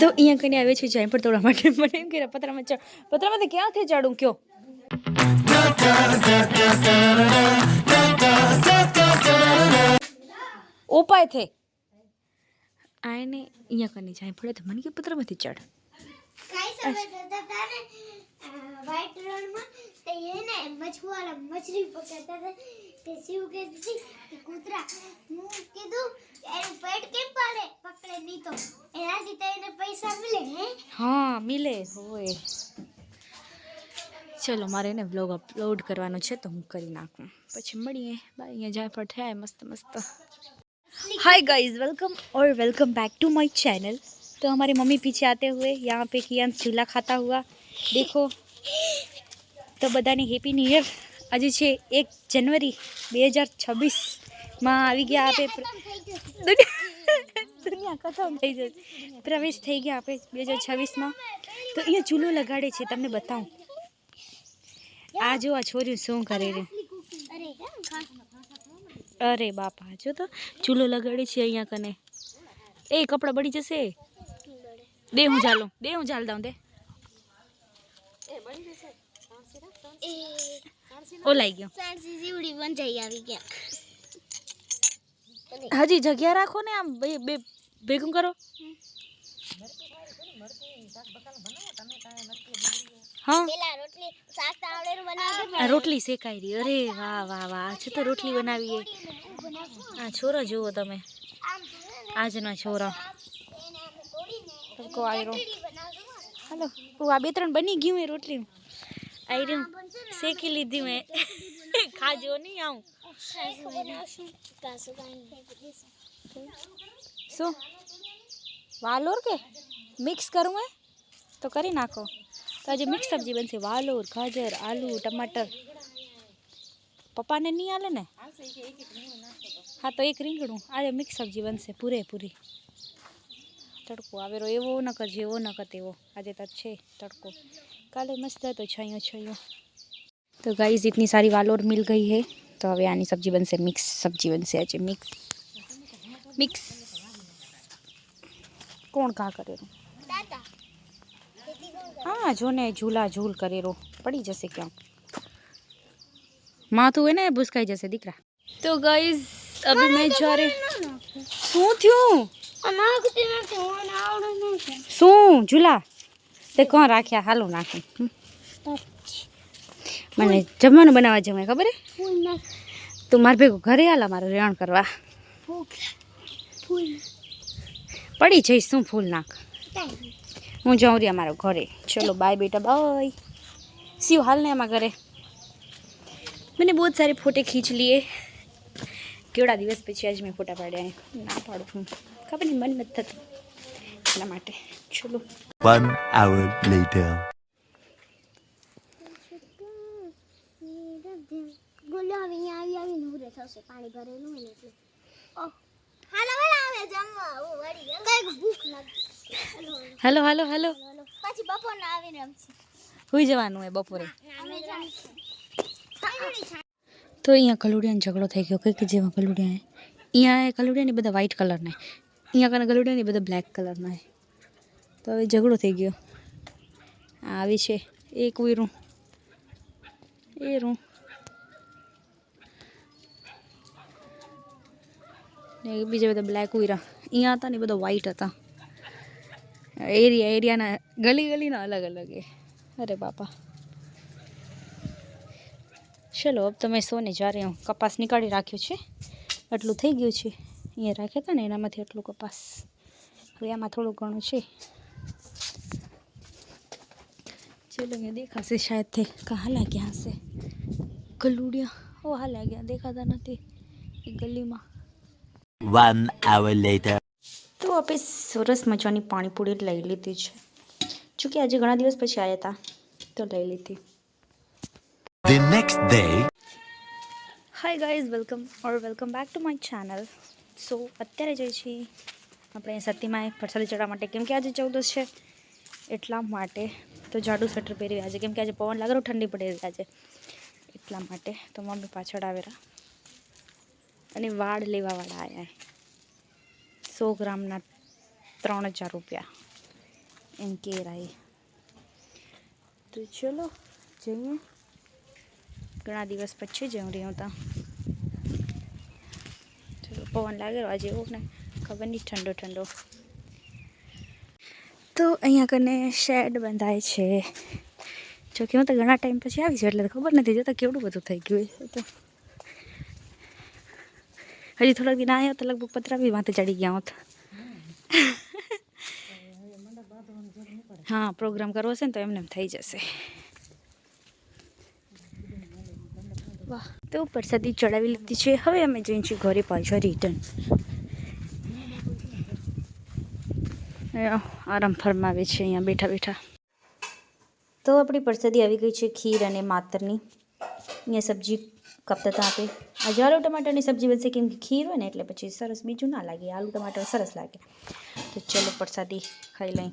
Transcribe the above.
તો અહીંયા કને આવે છે જાય પણ તોડવા માટે. મને એમ કે પતરામાં ચડ પતરામાંથી ક્યાંથી ચડું કયો? ઉપાય થે આને અહીંયા કને જાય, પડે તો મને કે પતરામાંથી ચડ व्हाइट रोल में तो ये ना मछुआरा मछली पकड़ता था तो शिव के थी कुतरा मुँह के दो एक पेट के पाले पकड़े नहीं तो यहाँ जीते तो हैं पैसा मिले हैं? हाँ मिले होए। चलो मारे ने व्लॉग अपलोड करवानो छे तो हूँ करी नाखू पछि मडिए बाय यहाँ जाय पर थे मस्त। मस्त हाय गाइस वेलकम और welcome back to my channel तो हमारे मम्मी पीछे आते हुए यहाँ पे कियान झूला खाता हुआ देखो તો બધાને હેપી ન્યૂ યર આજે છે એક જનવરી બે હજાર છવ્વીસમાં આવી ગયા આપે દુનિયા દુનિયા ખતમ થઈ જશે પ્રવેશ થઈ ગયા આપણે બે હજાર છવ્વીસમાં તો અહીંયા ચૂલો લગાડે છે તમને બતાવું આ જો આ છોર્યું શું કરે રે અરે અરે બાપા જો તો ચૂલો લગાડે છે અહીંયા કને એ કપડાં બળી જશે દે હું ચાલો દે હું ચાલ દઉં દે. એ ગયો સાણસી આવી ગયા. હજી જગ્યા રાખો ને આમ બે ભેગું કરો. રોટલી શાક આ રોટલી શેકાઈ રહી. અરે વાહ વાહ વાહ. આજે તો રોટલી બનાવીએ. આ છોરા જુઓ તમે. આજના છોરા. તડકો આવ્યો ખીચડી બનાવશું હાલો ઓ આ બે ત્રણ બની ગયું એ રોટલી આવી રહ્યું શેકી લીધી મેં ખાજો નહીં આવું બનાવશું કાસુ કાંઈ શું વાલોર કે મિક્સ કરું હે તો કરી નાખો તો આજે મિક્સ સબ્જી બનશે વાલોર ગાજર આલુ ટમાટર પપ્પાને નહીં હાલે ને હા તો એક રીંગણું આજે મિક્સ સબ્જી બનશે પૂરેપૂરી तड़को आ रो एवो न कर जो न कर एवं आज छे तड़को काले मस्त है तो छो छो तो गाइस इतनी सारी वाल मिल गई है तो अभी आनी सब्ज़ी बन से मिक्स सब्ज़ी बन से आज मिक्स मिक्स कौन कहाँ करे रो हाँ जो ने झूला झूल करे रो पड़ी जैसे क्या माथू है ना भुस्काई जैसे दिख रहा तो गाइस अभी मैं जा रही हूँ નાખતી નથી મને આવડે નથી શું ઝૂલા તે કોણ રાખ્યા હાલો નાખું હમ. મને જમવાનું બનાવવા જમાય ખબર હે ફૂલ નાખ તું મારે ભેગું ઘરે આલા મારે રેણ કરવા ફૂલ પડી જઈશ શું ફૂલ નાખ કાંઈ હું જાઉં રી અમારા ઘરે ચલો બાય બેટા બાય શિવ હાલ ને અમારા ઘરે मैंने बहुत सारे फोटो खींच लिए કેવડા દિવસ પછી આજ મેં ફોટા પાડ્યા ના પાડું હું ખબર નહીં મન નથી થતું એટલા માટે ચલો One hour later. ગુલાબી આવી આવીને ઉરે થશે પાણી ભરેલું હોય ને એટલે ઓહ હાલો વાલા આવે જમવા હું વળી ગયો કઈક ભૂખ લાગી હાલો હાલો હાલો હાલો હાલો પછી બપોરના આવીને રમશે હોઈ જવાનું હોય બપોરે અમે જાણીશું તો અહીંયા કલુડિયાનો ઝઘડો થઈ ગયો કઈ કે જેવા કલુડિયા અહીંયા કલુડિયાની બધા વ્હાઈટ કલરના અહીંયા કને ગલુડા ને બધા બ્લેક કલરના તો હવે ઝઘડો થઈ ગયો. આવી છે એ કોઈરું એ રૂ. ને બીજા બધા બ્લેક ઉયરા અહીંયા હતા ને બધા વ્હાઈટ હતા. એરિયા એરિયાના ગલી ગલીના અલગ અલગ એ. અરે બાપા. ચલો હવે તમે સોને જ્યારે હું કપાસ નીકાળી રાખ્યો છે, એટલું થઈ ગયું છે. અહીંયા રાખ્યા હતા ને એનામાંથી એટલું કપાસ હવે આમાં થોડું ઘણું છે. ચલો મેં દેખાશે શાયદથી કાં લાગ્યા હશે? ગલુડિયા. ઓ હા લાગ્યા દેખાતા નથી એ ગલીમાં. વન આવર લેટર તો આપણે સરસ મજાની પાણીપુરી લઈ લીધી છે. જોકે આજે ઘણા દિવસ પછી આવ્યા હતા તો લઈ લીધી. The next day. Hi guys, welcome or welcome back to my channel. સો અત્યારે જઈએ છીએ આપણે સતીમાં પ્રસાદી ચડવા માટે કેમ કે આજે ચૌદસ છે એટલા માટે તો જાડુ સ્વેટર પહેરી આજે કેમ કે આજે પવન લાગેલો ઠંડી પડે આજે. એટલા માટે તો મમ્મી પાછળ આવેલા અને વાળ લેવાવાળા આવ્યા સો ગ્રામના ત્રણ હજાર રૂપિયા. એમ કેરાય તો ચલો જઈએ. ઘણા દિવસ પછી જ રહ્યું હું ત્યાં ચલો પવન લાગેલો આજે એવું ને ખબર નહીં ઠંડો ઠંડો. તો અહીંયા કને શેડ બંધાય છે. જો કે હું તો ઘણા ટાઈમ પછી આવી છું એટલે તો ખબર નથી જોતા કેવડું બધું થઈ ગયું છે તો હજી થોડાક દિન આવ્યો તો લગભગ પતરા બી માથે ચડી ગયા હોત. હા પ્રોગ્રામ કરવો છે ને તો એમને એમ થઈ જશે. વાહ. તો પ્રસાદી ચડાવી લીધી છે. હવે અમે જઈએ છીએ ઘરે પાછા રિટર્ન આરામ ફરમાવે છે અહીંયા બેઠા બેઠા. તો આપણી પ્રસાદી આવી ગઈ છે ખીર અને માતરની. અહીંયા સબ્જી કાપતા હતા આપે. આજે આલુ ટમાટરની સબ્જી બનશે કેમ કે ખીર હોય ને એટલે પછી સરસ બીજું ના લાગે. આલુ ટમાટર સરસ લાગે. તો ચલો પ્રસાદી ખાઈ લઈ